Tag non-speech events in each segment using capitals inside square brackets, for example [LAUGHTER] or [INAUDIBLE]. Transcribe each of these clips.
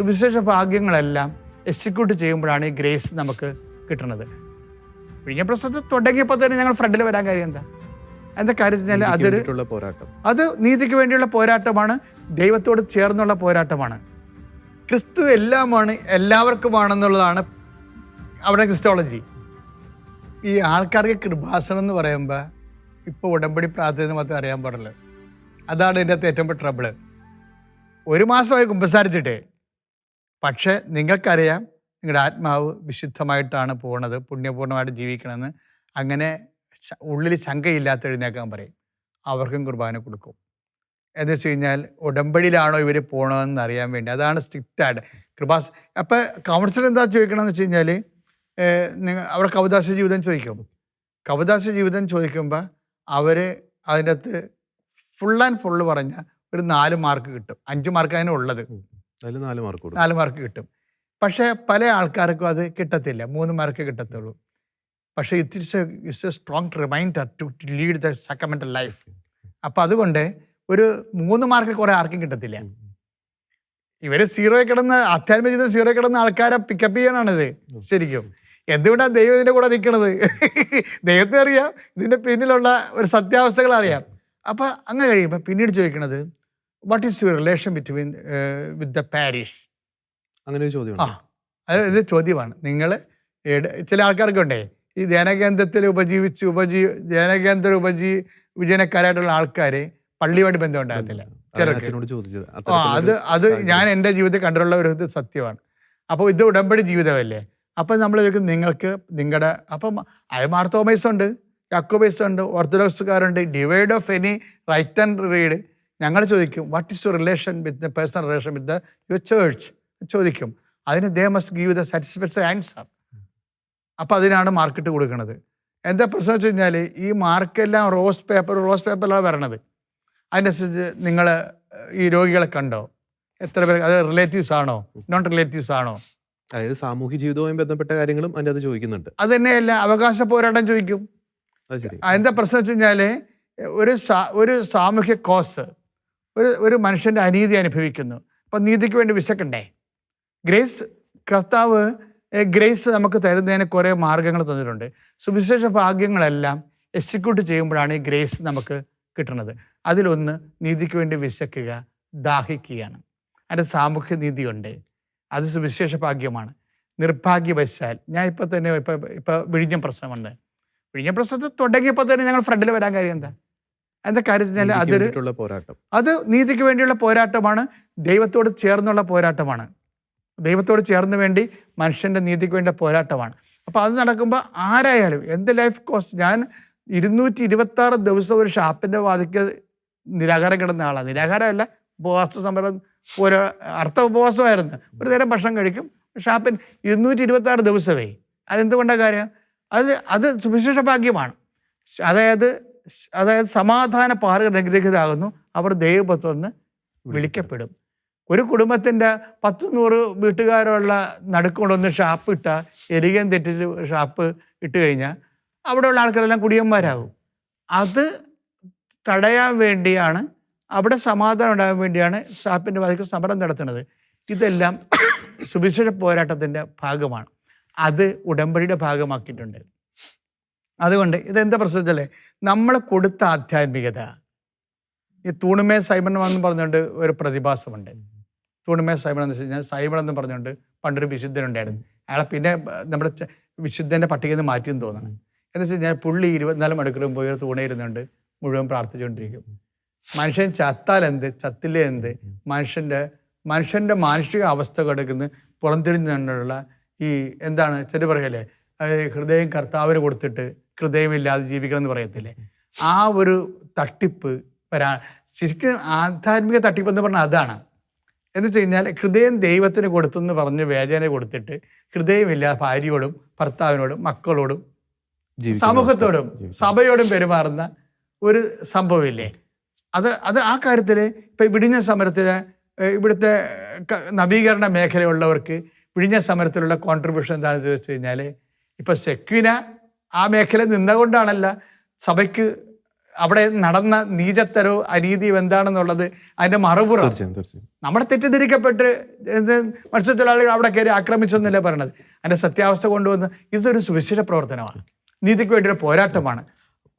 സുവിശേഷ ഭാഗ്യങ്ങളെല്ലാം എക്സിക്യൂട്ട് ചെയ്യുമ്പോഴാണ് ഈ ഗ്രേസ് നമുക്ക് കിട്ടുന്നത്. വിഴിഞ്ഞ പ്രശ്നത്തിൽ തുടങ്ങിയപ്പോൾ തന്നെ ഞങ്ങൾ ഫ്രണ്ടിൽ വരാൻ കാര്യം എന്താ? എന്താ കാര്യം വെച്ചാൽ അതൊരു പോരാട്ടം. അത് നീതിക്ക് വേണ്ടിയുള്ള പോരാട്ടമാണ് ദൈവത്തോട് ചേർന്നുള്ള പോരാട്ടമാണ്. ക്രിസ്തു എല്ലാമാണ് എല്ലാവർക്കുമാണെന്നുള്ളതാണ് അവിടെ ക്രിസ്റ്റോളജി ഈ ആൾക്കാർക്ക് കൃപാസനം എന്ന് പറയുമ്പോൾ ഇപ്പോൾ ഉടമ്പടി പ്രാർത്ഥന മാത്രമേ അറിയാൻ പാടുള്ളൂ. അതാണ് ഇതിന്റെ അകത്ത് ഏറ്റവും ട്രബിൾ ഒരു മാസമായി കുമ്പസാരിച്ചിട്ടേ. പക്ഷേ നിങ്ങൾക്കറിയാം നിങ്ങളുടെ ആത്മാവ് വിശുദ്ധമായിട്ടാണ് പോകുന്നത് പുണ്യപൂർണമായിട്ട് ജീവിക്കണമെന്ന് അങ്ങനെ ഉള്ളിൽ ശങ്കയില്ലാത്ത എഴുന്നേക്കാൻ പറയും. അവർക്കും കുർബാന കൊടുക്കും. എന്ന് വെച്ച് കഴിഞ്ഞാൽ ഉടമ്പടിയിലാണോ ഇവർ പോകണമെന്ന് അറിയാൻ വേണ്ടി. അതാണ് സ്ട്രിക്റ്റായിട്ട്. കൃപാസ് അപ്പോൾ കൗൺസിലർ എന്താ ചോദിക്കണമെന്ന് വെച്ച് കഴിഞ്ഞാൽ നിങ്ങൾ അവിടെ കവിതാസ ജീവിതം ചോദിക്കും. കവിതാസ ജീവിതം ചോദിക്കുമ്പോൾ അവർ അതിന്റെ അകത്ത് ഫുൾ ആൻഡ് ഫുള്ള് പറഞ്ഞ ഒരു നാല് മാർക്ക് കിട്ടും. അഞ്ച് മാർക്ക് അതിന് ഉള്ളത്. അതിൽ നാല് മാർക്ക് നാല് മാർക്ക് കിട്ടും. പക്ഷേ പല ആൾക്കാർക്കും അത് കിട്ടത്തില്ല. മൂന്ന് മാർക്ക് കിട്ടത്തുള്ളൂ. പക്ഷേ it's it's a strong reminder to lead the sacramental life അപ്പോൾ അതുകൊണ്ട് ഒരു മൂന്ന് മാർക്ക് കുറേ ആർക്കും കിട്ടത്തില്ല. ഇവർ സീറോ കിടന്ന് അധ്യാത്മ ജീവിതം സീറോ കിടന്ന ആൾക്കാരെ പിക്കപ്പ് ചെയ്യാനാണിത്. ശരിക്കും. എന്തുകൊണ്ടാണ് ദൈവം ഇതിന്റെ കൂടെ നിൽക്കണത് ദൈവത്തെ അറിയാം. ഇതിന്റെ പിന്നിലുള്ള ഒരു സത്യാവസ്ഥകൾ അറിയാം. അപ്പോൾ അങ്ങനെ കഴിയുമ്പോൾ പിന്നീട് ചോദിക്കണത് what is your relation between with the parish അങ്ങനെ ഒരു ചോദ്യം ആ അത് ഇത് ചോദ്യമാണ്. നിങ്ങൾ ചില ആൾക്കാർക്കുണ്ടേ ഈ ധ്യാനകേന്ദ്രത്തിൽ ഉപജീവിച്ച് ഉപജീ ധ്യാനകേന്ദ്ര ഉപജീ വിജയനക്കാരായിട്ടുള്ള ആൾക്കാർ പള്ളിയുമായിട്ട് ബന്ധം ഉണ്ടാകത്തില്ല ചിലർക്ക്. അത് അത്. ഞാൻ എന്റെ ജീവിതത്തിൽ കണ്ടിട്ടുള്ള ഒരു ഇത് സത്യമാണ്. അപ്പോൾ ഇത് ഉടമ്പടി ജീവിതമല്ലേ? അപ്പം നമ്മൾ ചോദിക്കും നിങ്ങൾക്ക് നിങ്ങളുടെ അപ്പം അത് തോമൈസ് ഉണ്ട് യാക്കോബൈസ് ഉണ്ട് ഓർത്തഡോക്സുകാരുണ്ട് divide of any right and read. ഞങ്ങൾ ചോദിക്കും what is your relation with the personal relation with the your church ചോദിക്കും. അതിന് they must give the satisfaction answer അപ്പോൾ അതിനാണ് മാർക്കറ്റ് കൊടുക്കുന്നത് എന്താ പ്രശ്നം വെച്ച് കഴിഞ്ഞാൽ ഈ മാർക്കെല്ലാം റോസ് പേപ്പർ റോസ് പേപ്പറിലാണ് വരണത്. അതിനനുസരിച്ച് നിങ്ങൾ ഈ രോഗികളെ കണ്ടോ? എത്ര പേർ അത് റിലേറ്റീവ്സ് ആണോ? നോൺ റിലേറ്റീവ്സ് ആണോ? അതായത് സാമൂഹ്യ ജീവിതവുമായി ബന്ധപ്പെട്ട കാര്യങ്ങളും അതിന്റെ അത് ചോദിക്കുന്നുണ്ട്. അത് തന്നെയല്ല അവകാശ പോരാട്ടം ചോദിക്കും. എന്താ പ്രശ്നം വെച്ച് കഴിഞ്ഞാൽ ഒരു ഒരു സാമൂഹ്യ കോസ് ഒരു ഒരു മനുഷ്യന്റെ അനീതി അനുഭവിക്കുന്നു. അപ്പം നീതിക്ക് വേണ്ടി വിശക്കണ്ടേ? ഗ്രേസ് കർത്താവ് ഗ്രേസ് നമുക്ക് തരുന്നതിന് കുറേ മാർഗങ്ങൾ തന്നിട്ടുണ്ട്. സുവിശേഷ ഭാഗ്യങ്ങളെല്ലാം എക്സിക്യൂട്ട് ചെയ്യുമ്പോഴാണ് ഈ ഗ്രേസ് നമുക്ക് കിട്ടുന്നത്. അതിലൊന്ന് നീതിക്ക് വേണ്ടി വിശക്കുക ദാഹിക്കുകയാണ്. അതിന്റെ സാമൂഹ്യ നീതിയുണ്ട്. അത് സുവിശേഷ ഭാഗ്യമാണ്. നിർഭാഗ്യവശാൽ ഞാൻ ഇപ്പോൾ തന്നെ ഇപ്പോൾ ഇപ്പോൾ വിഴിഞ്ഞം പ്രശ്നമുണ്ട് വിഴിഞ്ഞ പ്രശ്നത്തിൽ തുടങ്ങിയപ്പോൾ തന്നെ ഞങ്ങൾ ഫ്രണ്ടിൽ വരാൻ കാര്യം എന്താ? എന്താ കാര്യം അതൊരു പോരാട്ടം. അത് നീതിക്ക് വേണ്ടിയുള്ള പോരാട്ടമാണ് ദൈവത്തോട് ചേർന്നുള്ള പോരാട്ടമാണ്. ദൈവത്തോട് ചേർന്ന് വേണ്ടി മനുഷ്യന്റെ നീതിക്ക് വേണ്ട പോരാട്ടമാണ്. അപ്പോൾ അത് നടക്കുമ്പോൾ ആരായാലും എന്ത് ലൈഫ് കോസ്റ്റ് ഞാൻ ഇരുന്നൂറ്റി ഇരുപത്താറ് ദിവസം ഒരു ഷാപ്പിന്റെ വാതിക്ക് നിരാഹാരം കിടന്ന ആളാണ് നിരാഹാരമല്ല ഉപവാസ സമരം ഒരു അർത്ഥ ഉപവാസമായിരുന്നു. ഒരു നേരം ഭക്ഷണം കഴിക്കും ഷാപ്പിൻ ഇരുന്നൂറ്റി ഇരുപത്താറ് ദിവസമേ. അതെന്തുകൊണ്ടാണ് കാര്യം? അത് അത് സുവിശേഷ ഭാഗ്യമാണ്. അതായത് അതായത് സമാധാന പാറുകൾ അനുഗ്രഹിതരാകുന്നു. അവർ ദൈവപത്വന്ന് വിളിക്കപ്പെടും. ഒരു കുടുംബത്തിന്റെ പത്ത് നൂറ് വീട്ടുകാരുള്ള നടുക്കൊണ്ടൊന്ന് ഷാപ്പ് ഇട്ട എരികൻ തെറ്റിച്ച് ഷാപ്പ് ഇട്ട് കഴിഞ്ഞാൽ അവിടെയുള്ള ആൾക്കാരെല്ലാം കുടിയന്മാരാകും. അത് തടയാൻ വേണ്ടിയാണ് അവിടെ സമാധാനം ഉണ്ടാകാൻ വേണ്ടിയാണ് ഷാപ്പിന്റെ വാതിക്ക് സമരം നടത്തുന്നത്. ഇതെല്ലാം സുവിശേഷ പോരാട്ടത്തിന്റെ ഭാഗമാണ്. അത് ഉടമ്പടിയുടെ ഭാഗമാക്കിയിട്ടുണ്ട്. അതുകൊണ്ട് ഇതെന്താ പ്രശ്നത്തില്ലേ നമ്മൾ കൊടുത്ത ആധ്യാത്മികത. ഈ തൂണുമേ സൈബൻ എന്ന് പറഞ്ഞുകൊണ്ട് ഒരു പ്രതിഭാസമുണ്ട്. തൂണുമേ സൈബൺ എന്ന് വെച്ച് കഴിഞ്ഞാൽ സൈബൺ എന്ന് പറഞ്ഞുകൊണ്ട് പണ്ടൊരു വിശുദ്ധനുണ്ടായിരുന്നു. അയാളെ പിന്നെ നമ്മുടെ വിശുദ്ധന്റെ പട്ടികയിൽ നിന്ന് മാറ്റിയെന്ന് തോന്നണം. എന്ന് വെച്ച് കഴിഞ്ഞാൽ പുള്ളി ഇരുപത്തിനാല് മണിക്കൂറും പോയി തൂണേ തൂണയിരുന്നുണ്ട് മുഴുവൻ പ്രാർത്ഥിച്ചുകൊണ്ടിരിക്കും മനുഷ്യൻ ചത്താൽ എന്ത്? ചത്തില്ലേ എന്ത്? മനുഷ്യന്റെ മനുഷ്യന്റെ മാനുഷിക അവസ്ഥ കിടക്കുന്ന. പുറംതിരിഞ്ഞുള്ള ഈ എന്താണ് ചെറിയ പറയല്ലേ ഹൃദയം കർത്താവിന് കൊടുത്തിട്ട് ഹൃദയമില്ലാതെ ജീവിക്കണം എന്ന് പറയത്തില്ലേ ആ ഒരു തട്ടിപ്പ് വരാ ശരിക്കും ആധ്യാത്മിക തട്ടിപ്പ് എന്ന് പറഞ്ഞാൽ അതാണ് എന്ന് വെച്ച് കഴിഞ്ഞാൽ ഹൃദയം ദൈവത്തിന് കൊടുത്തെന്ന് പറഞ്ഞ് വേദന കൊടുത്തിട്ട് ഹൃദയമില്ലാതെ ഭാര്യയോടും ഭർത്താവിനോടും മക്കളോടും സമൂഹത്തോടും. സഭയോടും പെരുമാറുന്ന ഒരു സംഭവമില്ലേ അത് അത് ആ കാര്യത്തിൽ ഇപ്പം വിടിഞ്ഞ സമരത്തിൽ ഇവിടുത്തെ നവീകരണ മേഖലയുള്ളവർക്ക് വിഴിഞ്ഞ സമരത്തിലുള്ള കോൺട്രിബ്യൂഷൻ എന്താണെന്ന് വെച്ച് കഴിഞ്ഞാൽ ഇപ്പം സെക്വിന ആ മേഖല നിന്നുകൊണ്ടാണല്ല സഭയ്ക്ക് അവിടെ നടന്ന നീചത്തരവും അനീതിയും എന്താണെന്നുള്ളത് അതിന്റെ മറുപുറം. നമ്മുടെ തെറ്റിദ്ധരിക്കപ്പെട്ട് മത്സ്യത്തൊഴിലാളികൾ അവിടെ കയറി ആക്രമിച്ചെന്നല്ലേ പറയണത്? അതിന്റെ സത്യാവസ്ഥ കൊണ്ടുവന്ന് ഇതൊരു സുവിശേഷ പ്രവർത്തനമാണ്. നീതിക്ക് വേണ്ടിയുള്ള പോരാട്ടമാണ്.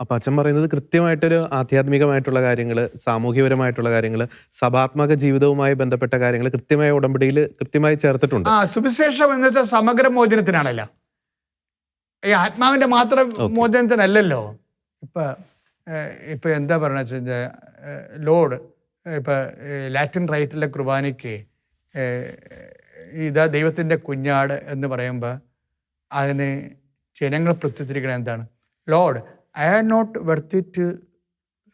അപ്പൊ അച്ഛൻ പറയുന്നത് കൃത്യമായിട്ടൊരു ആധ്യാത്മികമായിട്ടുള്ള കാര്യങ്ങൾ സാമൂഹ്യപരമായിട്ടുള്ള കാര്യങ്ങൾ സഭാത്മക ജീവിതവുമായി ബന്ധപ്പെട്ട കാര്യങ്ങൾ കൃത്യമായ ഉടമ്പടിയിൽ കൃത്യമായി ചേർത്തിട്ടുണ്ട്. ആ സുവിശേഷം എന്ന് വെച്ചാൽ സമഗ്ര മോചനത്തിനാണല്ലോ. ഈ ആത്മാവിന്റെ മാത്രം മോചനത്തിനല്ലല്ലോ. ഇപ്പൊ ഇപ്പൊ എന്താ പറയണ വെച്ചാൽ ലോഡ് ഇപ്പൊ ലാറ്റിൻ റൈറ്റിലെ കുർബാനയ്ക്ക് ഇതാ ദൈവത്തിന്റെ കുഞ്ഞാട് എന്ന് പറയുമ്പോൾ അതിന് ജനങ്ങൾ പ്രത്യുത്തിരിക്കണത് എന്താണ്? Lord I are not worthy to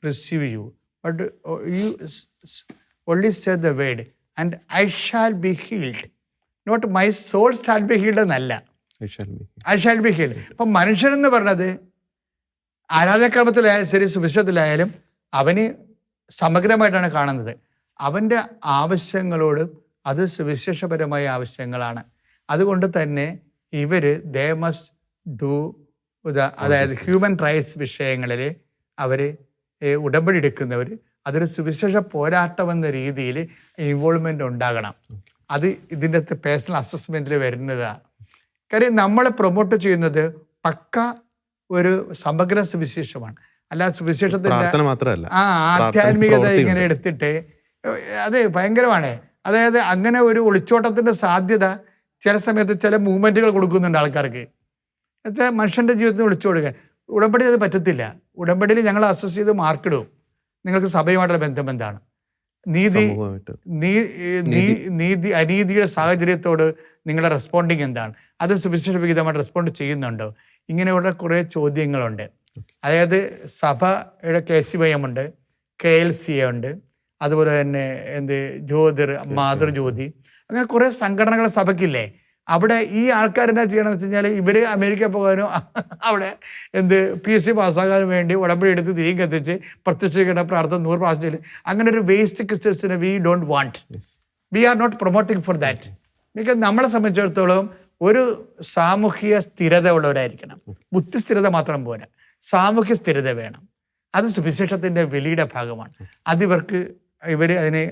receive you but you only say the word and I shall be healed not my soul shall be healed എന്നല്ല. ഐ ഷാൽ ബി ഹീൽഡ് അപ്പം മനുഷ്യൻ എന്ന് പറഞ്ഞത് ആരാധക്രമത്തിലായാലും ശരി സുവിശേഷത്തിലായാലും അവന് സമഗ്രമായിട്ടാണ് കാണുന്നത്. അവന്റെ ആവശ്യങ്ങളോട് അത് സുവിശേഷപരമായ ആവശ്യങ്ങളാണ്. അതുകൊണ്ട് തന്നെ ഇവർ ദേ മസ്റ്റ് ഡു അതായത് ഹ്യൂമൻ റൈറ്റ്സ് വിഷയങ്ങളിൽ അവർ ഉടമ്പടി എടുക്കുന്നവർ അതൊരു സുവിശേഷ പോരാട്ടം എന്ന രീതിയിൽ ഇൻവോൾവ്മെന്റ് ഉണ്ടാകണം. അത് ഇതിന്റെ പേഴ്സണൽ അസസ്മെന്റിൽ വരുന്നതാണ്. കാര്യം നമ്മളെ പ്രൊമോട്ട് ചെയ്യുന്നത് പക്ക ഒരു സമഗ്ര സുവിശേഷമാണ്. അല്ല സുവിശേഷത്തിന്റെ മാത്രമല്ല. ആ ആധ്യാത്മികത. ഇങ്ങനെ എടുത്തിട്ട് അത് ഭയങ്കരമാണ്. അതായത് അങ്ങനെ ഒരു ഒളിച്ചോട്ടത്തിന്റെ സാധ്യത ചില സമയത്ത് ചില മൂവ്മെന്റുകൾ കൊടുക്കുന്നുണ്ട് ആൾക്കാർക്ക്. എന്നുവെച്ചാൽ മനുഷ്യന്റെ ജീവിതത്തിൽ ഒളിച്ചു കൊടുക്കുക ഉടമ്പടി അത് പറ്റത്തില്ല. ഉടമ്പടിയിൽ ഞങ്ങൾ അസസ് ചെയ്ത് മാർക്കിടും നിങ്ങൾക്ക് സഭയുമായിട്ടുള്ള ബന്ധം എന്താണ്? നീതി നീ നീതി അനീതിയുടെ സാഹചര്യത്തോട് നിങ്ങളുടെ റെസ്പോണ്ടിങ് എന്താണ്? അത് സുവിശേഷ വിഹിതമായിട്ട് റെസ്പോണ്ട് ചെയ്യുന്നുണ്ടോ? ഇങ്ങനെയുള്ള കുറേ ചോദ്യങ്ങളുണ്ട്. അതായത് സഭയുടെ കെ സി വൈ എം ഉണ്ട് കെ എൽ സി എ ഉണ്ട് അതുപോലെ തന്നെ എന്ത് ജ്യോതിർ മാതൃജ്യോതി അങ്ങനെ കുറേ സംഘടനകൾ സഭയ്ക്കില്ലേ? അവിടെ ഈ ആൾക്കാർ എന്താ ചെയ്യണമെന്ന് വെച്ച് കഴിഞ്ഞാൽ ഇവർ അമേരിക്ക പോകാനും [LAUGHS] അവിടെ എന്ത് പി എസ് സി പാസ്സാകാനും വേണ്ടി ഉടമ്പടി എടുത്ത് തിരികെ കത്തിച്ച് പ്രത്യക്ഷീകരണ പ്രാർത്ഥന നൂറ് പ്രാവശ്യം അങ്ങനെ ഒരു waste ക്രിസ്ത്യൻസിനെ we don't want we are not promoting for that because നമ്മളെ സംബന്ധിച്ചിടത്തോളം ഒരു സാമൂഹിക സ്ഥിരത ഉള്ളവരായിരിക്കണം. ബുദ്ധിസ്ഥിരത മാത്രം പോരാ. സാമൂഹ്യ സ്ഥിരത വേണം. അത് സുവിശേഷത്തിന്റെ വെളിയുടെ ഭാഗമാണ്. അതിവർക്ക് ഇവർ അതിന്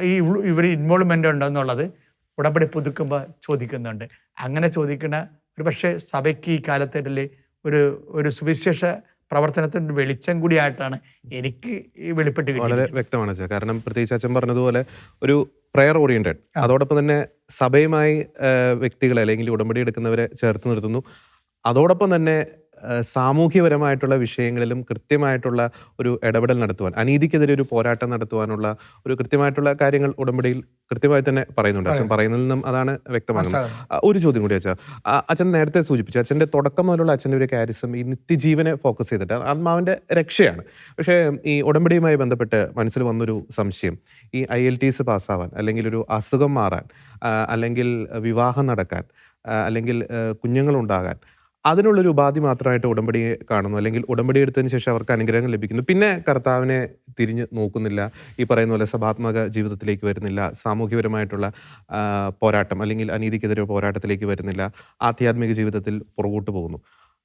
ഈ ഇവർ ഇൻവോൾവ്മെന്റ് ഉണ്ടെന്നുള്ളത് ഉടമ്പടി പുതുക്കുമ്പോൾ ചോദിക്കുന്നുണ്ട്. അങ്ങനെ ചോദിക്കുന്ന ഒരു പക്ഷേ സഭയ്ക്ക് ഈ കാലത്തേട്ടിൽ ഒരു ഒരു സുവിശേഷ പ്രവർത്തനത്തിന്റെ വെളിച്ചം കൂടിയായിട്ടാണ് എനിക്ക് ഈ വെളിപ്പെട്ട് വളരെ വ്യക്തമാണ് കാരണം പ്രത്യേകിച്ച് അച്ഛൻ പറഞ്ഞതുപോലെ ഒരു പ്രയർ ഓറിയന്റഡ് അതോടൊപ്പം തന്നെ സഭയുമായി വ്യക്തികളെ അല്ലെങ്കിൽ ഉടമ്പടി എടുക്കുന്നവരെ ചേർത്ത് നിർത്തുന്നു. അതോടൊപ്പം തന്നെ സാമൂഹ്യപരമായിട്ടുള്ള വിഷയങ്ങളിലും കൃത്യമായിട്ടുള്ള ഒരു ഇടപെടൽ നടത്തുവാൻ അനീതിക്കെതിരെ ഒരു പോരാട്ടം നടത്തുവാനുള്ള ഒരു കൃത്യമായിട്ടുള്ള കാര്യങ്ങൾ ഉടമ്പടിയിൽ കൃത്യമായി തന്നെ പറയുന്നുണ്ട്. അച്ഛൻ പറയുന്നതിൽ നിന്നും അതാണ് വ്യക്തമാകുന്നത്. ഒരു ചോദ്യം കൂടി അച്ഛാ. അച്ഛൻ നേരത്തെ സൂചിപ്പിച്ചു അച്ഛന്റെ തുടക്കം മുതലുള്ള അച്ഛന്റെ ഒരു കാരിസം ഈ നിത്യജീവനെ ഫോക്കസ് ചെയ്തിട്ട് ആത്മാവിന്റെ രക്ഷയാണ്. പക്ഷേ ഈ ഉടമ്പടിയുമായി ബന്ധപ്പെട്ട് മനസ്സിൽ വന്നൊരു സംശയം ഈ ഐ എൽ ടി എസ് പാസ്സാവാൻ അല്ലെങ്കിൽ ഒരു അസുഖം മാറാൻ അല്ലെങ്കിൽ വിവാഹം നടക്കാൻ അല്ലെങ്കിൽ കുഞ്ഞുങ്ങളുണ്ടാകാൻ അതിനുള്ളൊരു ഉപാധി മാത്രമായിട്ട് ഉടമ്പടി കാണുന്നു. അല്ലെങ്കിൽ ഉടമ്പടി എടുത്തതിന് ശേഷം അവർക്ക് അനുഗ്രഹങ്ങൾ ലഭിക്കുന്നു. പിന്നെ കർത്താവിനെ തിരിഞ്ഞ് നോക്കുന്നില്ല. ഈ പറയുന്ന പോലെ സഭാത്മക ജീവിതത്തിലേക്ക് വരുന്നില്ല. സാമൂഹ്യപരമായിട്ടുള്ള പോരാട്ടം അല്ലെങ്കിൽ അനീതിക്കെതിരെ പോരാട്ടത്തിലേക്ക് വരുന്നില്ല. ആധ്യാത്മിക ജീവിതത്തിൽ പുറകോട്ട് പോകുന്നു.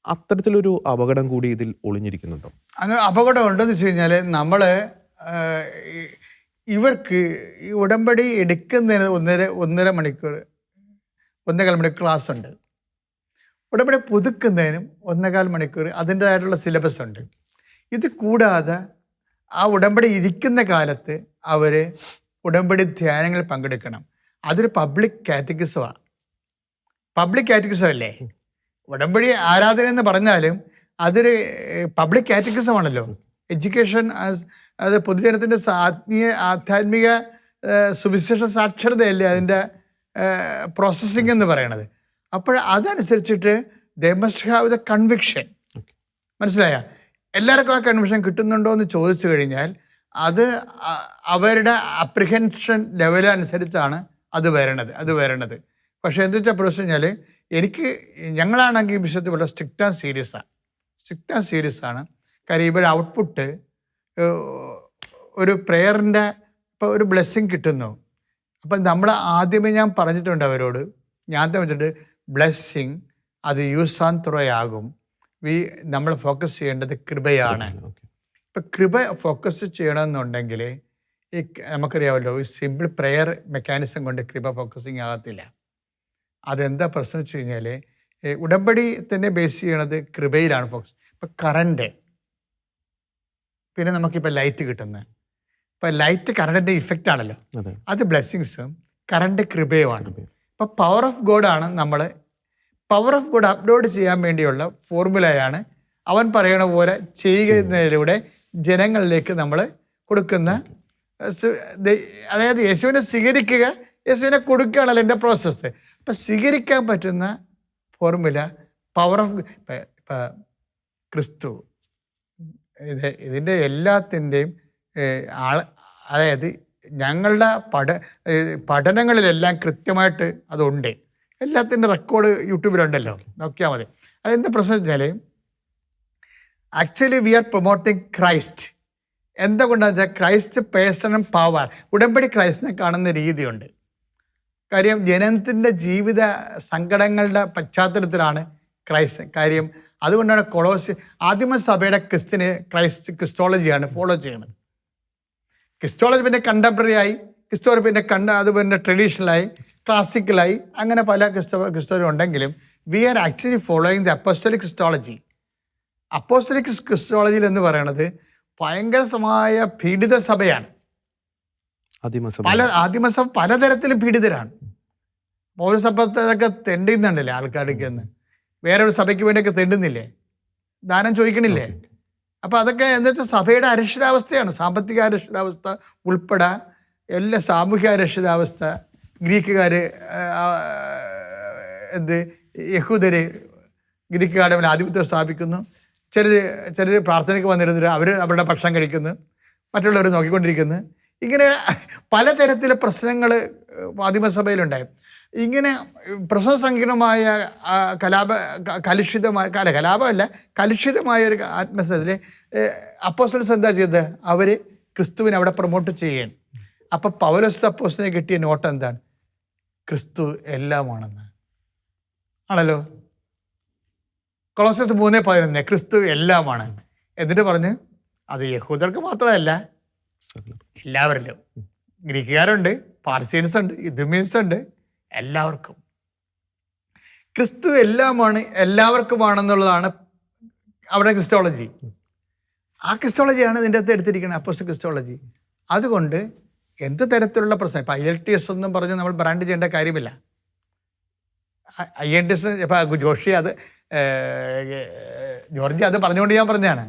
അത്തരത്തിലൊരു അപകടം കൂടി ഇതിൽ ഒളിഞ്ഞിരിക്കുന്നുണ്ടോ? അങ്ങനെ അപകടം ഉണ്ടെന്ന് വെച്ച് കഴിഞ്ഞാൽ നമ്മൾ ഇവർക്ക് ഈ ഉടമ്പടി എടുക്കുന്നതിന് ഒന്നര ഒന്നര മണിക്കൂർ ഒന്നേകാൽ മണിക്കൂർ ക്ലാസ് ഉണ്ട് ഉടമ്പടി പുതുക്കുന്നതിനും ഒന്നേകാൽ മണിക്കൂർ അതിന്റേതായിട്ടുള്ള സിലബസ് ഉണ്ട്. ഇത് കൂടാതെ ആ ഉടമ്പടി ഇരിക്കുന്ന കാലത്ത് അവർ ഉടമ്പടി ധ്യാനങ്ങൾ പങ്കെടുക്കണം. അതൊരു പബ്ലിക് കാറ്റഗറിസമാണ് പബ്ലിക് കാറ്റഗറിസം അല്ലേ? ഉടമ്പടി ആരാധന എന്ന് പറഞ്ഞാലും അതൊരു പബ്ലിക് കാറ്റഗറിസം ആണല്ലോ. എഡ്യൂക്കേഷൻ അത് പൊതുജനത്തിന്റെ ആത്മീയ ആധ്യാത്മിക സുവിശേഷ സാക്ഷരതയല്ലേ അതിന്റെ പ്രോസസ്സിംഗ് എന്ന് പറയണത്. അപ്പോൾ അതനുസരിച്ചിട്ട് they must have the conviction മനസ്സിലായ? എല്ലാവർക്കും ആ കൺവിക്ഷൻ കിട്ടുന്നുണ്ടോ എന്ന് ചോദിച്ചു കഴിഞ്ഞാൽ അത് അവരുടെ അപ്രിഹെൻഷൻ ലെവൽ അനുസരിച്ചാണ് അത് വരണത് അത് വരണത്. പക്ഷേ എന്താ വെച്ചാൽ പ്രശ്നം വെച്ചാൽ എനിക്ക് ഞങ്ങളാണെങ്കിൽ ഈ വിഷയത്തിൽ വളരെ സ്ട്രിക്റ്റ് ആൻഡ് സീരിയസ് ആണ് സ്ട്രിക്റ്റ് ആൻഡ് സീരിയസ് ആണ്. കാര്യം ഇവിടെ ഔട്ട്പുട്ട് ഒരു പ്രെയറിന്റെ ഇപ്പോൾ ഒരു ബ്ലെസ്സിങ് കിട്ടുന്നു. അപ്പം നമ്മൾ ആദ്യമേ ഞാൻ പറഞ്ഞിട്ടുണ്ട് അവരോട്. ഞാൻ പറഞ്ഞിട്ടുണ്ട് ബ്ലെസ്സിങ് അത് യൂസ് ആൻ ത്രോ ആകും വി നമ്മൾ ഫോക്കസ് ചെയ്യേണ്ടത് കൃപയാണ്. ഇപ്പം കൃപ ഫോക്കസ് ചെയ്യണമെന്നുണ്ടെങ്കിൽ ഈ നമുക്കറിയാമല്ലോ ഈ സിമ്പിൾ പ്രെയർ മെക്കാനിസം കൊണ്ട് കൃപ ഫോക്കസിങ് ആകത്തില്ല. അതെന്താ പ്രശ്നം വെച്ച് കഴിഞ്ഞാൽ ഉടമ്പടി തന്നെ ബേസ് ചെയ്യണത് കൃപയിലാണ് ഫോക്കസ്. ഇപ്പം കറണ്ട്. പിന്നെ നമുക്കിപ്പോൾ ലൈറ്റ് കിട്ടുന്നത്. ഇപ്പം ലൈറ്റ് കറണ്ടിന്റെ ഇഫക്റ്റ് ആണല്ലോ. അത്. ബ്ലെസ്സിങ്സും കറണ്ട് കൃപയുമാണ്. ഇപ്പം പവർ ഓഫ് ഗോഡാണ് നമ്മൾ പവർ ഓഫ് ഗോഡ് അപ്ലോഡ് ചെയ്യാൻ വേണ്ടിയുള്ള ഫോർമുലയാണ് അവൻ പറയണ പോലെ ചെയ്യുന്നതിലൂടെ ജനങ്ങളിലേക്ക് നമ്മൾ കൊടുക്കുന്ന അതായത് യേശുവിനെ സ്വീകരിക്കുക യേശുവിനെ കൊടുക്കുകയാണല്ലോ എന്റെ പ്രോസസ്സ് അപ്പം സ്വീകരിക്കാൻ പറ്റുന്ന ഫോർമുല പവർ ഓഫ് ക്രിസ്തു. ഇത് ഇതിന്റെ എല്ലാത്തിന്റെയും ആൾ അതായത് ഞങ്ങളുടെ പഠ പഠനങ്ങളിലെല്ലാം കൃത്യമായിട്ട് അതുണ്ട്. എല്ലാത്തിന്റെ റെക്കോർഡ് യൂട്യൂബിലുണ്ടല്ലോ നോക്കിയാൽ മതി. അതെന്താ പ്രശ്നം വെച്ചാൽ actually we are promoting Christ. എന്തുകൊണ്ടാണെന്ന് വെച്ചാൽ ക്രൈസ്റ്റ് പേഴ്സണൽ പവർ ഉടമ്പടി ക്രൈസ്റ്റിനെ കാണുന്ന രീതിയുണ്ട്. കാര്യം ജനത്തിന്റെ ജീവിത സങ്കടങ്ങളുടെ പശ്ചാത്തലത്തിലാണ് ക്രൈസ്റ്റ് കാര്യം. അതുകൊണ്ടാണ് കൊളോസ് ആദിമസഭയുടെ ക്രിസ്ത്യന് ക്രൈസ്റ്റ് ക്രിസ്റ്റോളജിയാണ് ഫോളോ ചെയ്യുന്നത്. ക്രിസ്റ്റോളജി പിന്നെ കണ്ടംപററി ആയി ക്രിസ്റ്റോളജി പിന്നെ കണ്ട അത് പിന്നെ ട്രഡീഷണലായി ക്ലാസിക്കലായി അങ്ങനെ പല ക്രിസ്റ്റോ ക്രിസ്റ്റോലും ഉണ്ടെങ്കിലും we are actually following the apostolic Christology apostolic ക്രിസ്റ്റോളജിയിൽ എന്ന് പറയുന്നത് ഭയങ്കരമായ പീഡിത സഭയാണ്. പല ആദിമസഭ പലതരത്തിലും പീഡിതരാണ്. പൗരസഭത്തൊക്കെ തെണ്ടുന്നുണ്ടല്ലേ ആൾക്കാർക്ക് എന്ന്? ഒരു സഭയ്ക്ക് വേണ്ടിയൊക്കെ തെണ്ടുന്നില്ലേ? ദാനം ചോദിക്കണില്ലേ? അപ്പൊ അതൊക്കെ എന്താ സഭയുടെ അരക്ഷിതാവസ്ഥയാണ്. സാമ്പത്തിക അരക്ഷിതാവസ്ഥ ഉൾപ്പെടെ എല്ലാ സാമൂഹ്യ അരക്ഷിതാവസ്ഥ ഗ്രീക്കുകാർ എന്ത് യഹൂദര് ഗ്രീക്കുകാരുടെ മേലെ ആധിപത്യം സ്ഥാപിക്കുന്നു. ചിലർ ചിലർ പ്രാർത്ഥനയ്ക്ക് വന്നിരുന്നിട്ട് അവർ അവരുടെ ഭക്ഷണം കഴിക്കുന്നു. മറ്റുള്ളവർ നോക്കിക്കൊണ്ടിരിക്കുന്നു. ഇങ്ങനെ പലതരത്തിലെ പ്രശ്നങ്ങൾ മാധ്യമസഭയിലുണ്ടായി. ഇങ്ങനെ പ്രസവ സങ്കീർണമായ കലാപ കലുഷിതമായ അല്ല കലാപമല്ല കലുഷിതമായ ഒരു ആത്മസത്തിൽ അപ്പോസ്റ്റൽസ് എന്താ ചെയ്തത്? അവർ ക്രിസ്തുവിനെ അവിടെ പ്രൊമോട്ട് ചെയ്യുകയാണ്. അപ്പം പൗലോസ് അപ്പോസിനെ കിട്ടിയ നോട്ട് എന്താണ്? ക്രിസ്തു എല്ലാമാണെന്ന്. ആണല്ലോ? കൊളോസസ് മൂന്ന് പതിനൊന്ന് ക്രിസ്തു എല്ലാമാണ്. എന്നിട്ട് പറഞ്ഞ് അത് യഹൂദർക്ക് മാത്രമല്ല എല്ലാവരിലും. ഗ്രീക്കുകാരുണ്ട്. പാർസിയൻസ് ഉണ്ട് ഇതുമീൻസ് ഉണ്ട് എല്ലാവർക്കും. ക്രിസ്തു എല്ലാമാണ് എല്ലാവർക്കുമാണെന്നുള്ളതാണ് അവിടെ ക്രിസ്റ്റോളജി. ആ ക്രിസ്റ്റോളജിയാണ് ഇതിന്റെ അകത്ത് എടുത്തിരിക്കുന്നത് അപ്പോസ് ക്രിസ്റ്റോളജി. അതുകൊണ്ട് എന്ത് തരത്തിലുള്ള പ്രശ്നം? ഇപ്പം ഐ എൽ ടി എസ് ഒന്നും പറഞ്ഞ് നമ്മൾ ബ്രാൻഡ് ചെയ്യേണ്ട കാര്യമില്ല. ഐ എൻ ടി എസ് ഇപ്പം ജോഷി അത് ജോർജി അത് പറഞ്ഞുകൊണ്ട് ഞാൻ പറഞ്ഞതാണ്.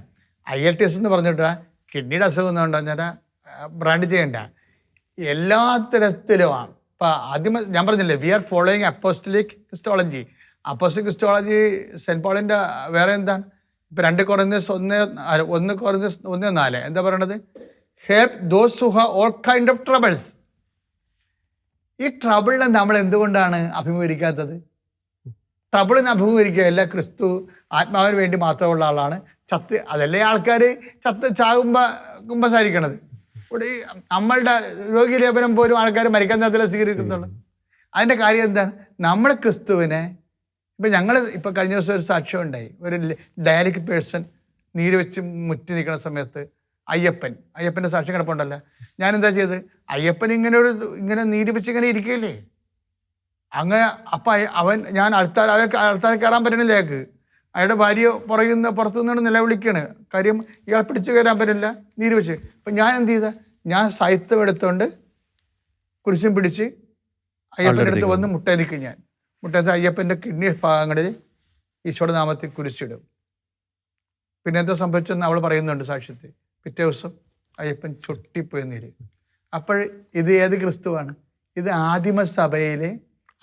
ഐ എൽ ടി എസ് എന്ന് പറഞ്ഞിട്ടാ കിഡ്നിയുടെ അസുഖം എന്നുണ്ടോ ഞാൻ ബ്രാൻഡ് ചെയ്യണ്ട. എല്ലാ തരത്തിലുമാണ്. ഇപ്പം ആദ്യം ഞാൻ പറഞ്ഞില്ലേ we are following apostolic Christology apostolic Christology saint പോളിന്റെ വേറെ എന്താണ്? ഇപ്പം രണ്ട് കുറഞ്ഞ ഒന്ന് ഒന്ന് കുറഞ്ഞ ഒന്ന് നാല്. എന്താ പറയണത്? Help those who all kind of troubles ഈ ട്രബിളിനെ നമ്മൾ എന്തുകൊണ്ടാണ് അഭിമുഖീകരിക്കാത്തത്? ട്രബിളിനെ അഭിമുഖീകരിക്കുകയല്ല ക്രിസ്തു ആത്മാവിന് വേണ്ടി മാത്രമുള്ള ആളാണ്. ചത്ത് അതല്ലേ ആൾക്കാർ ചത്ത് ചാകുമ്പോൾ കുമ്പസാരിക്കണത്? ഇവിടെ ഈ നമ്മളുടെ രോഗീലേപനം പോലും ആൾക്കാർ മരിക്കാൻ നേരത്തിലെ സ്വീകരിക്കുന്നുള്ളൂ അതിന്റെ കാര്യം എന്താണ്? നമ്മൾ ക്രിസ്തുവിനെ ഇപ്പം ഞങ്ങൾ ഇപ്പം കഴിഞ്ഞ ദിവസം ഒരു സാക്ഷ്യം ഉണ്ടായി. ഒരു ഡയലിക് പേഴ്സൺ നീര് വെച്ച് മുറ്റി നിൽക്കുന്ന സമയത്ത് അയ്യപ്പൻ അയ്യപ്പന്റെ സാക്ഷ്യം കിടപ്പുണ്ടല്ലോ. ഞാൻ എന്താ ചെയ്തത്? അയ്യപ്പൻ ഇങ്ങനെ ഒരു ഇങ്ങനെ നീര് വെച്ച് ഇങ്ങനെ ഇരിക്കുകയില്ലേ? അങ്ങനെ അപ്പം അവൻ ഞാൻ അടുത്ത അവൻ അടുത്താൽ കയറാൻ പറ്റണില്ല അയാൾക്ക്. അയാളുടെ ഭാര്യ പറയുന്ന പുറത്തു നിന്നാണ് നിലവിളിക്കുകയാണ് കാര്യം ഇയാൾ പിടിച്ചു കയറാൻ പറ്റില്ല. നീര് വെച്ച്. അപ്പം ഞാൻ എന്ത് ചെയ്ത? ഞാൻ സാഹിത്യം എടുത്തോണ്ട് കുരിശും പിടിച്ച് അയ്യപ്പന്റെ അടുത്ത് വന്ന് മുട്ടയിലേക്ക് ഞാൻ. മുട്ടയത്ത് അയ്യപ്പന്റെ കിഡ്നി ഭാഗങ്ങളിൽ ഈശോയുടെ നാമത്തിൽ കുരിശിടും. പിന്നെ എന്താ സംഭവിച്ചെന്ന് അവൾ പറയുന്നുണ്ട് സാക്ഷ്യത്തിൽ. പിറ്റേ ദിവസം അയ്യപ്പൻ ചൊട്ടിപ്പോയി നീര്. അപ്പോൾ ഇത് ഏത് ക്രിസ്തുവാണ്? ഇത് ആദിമസഭയിലെ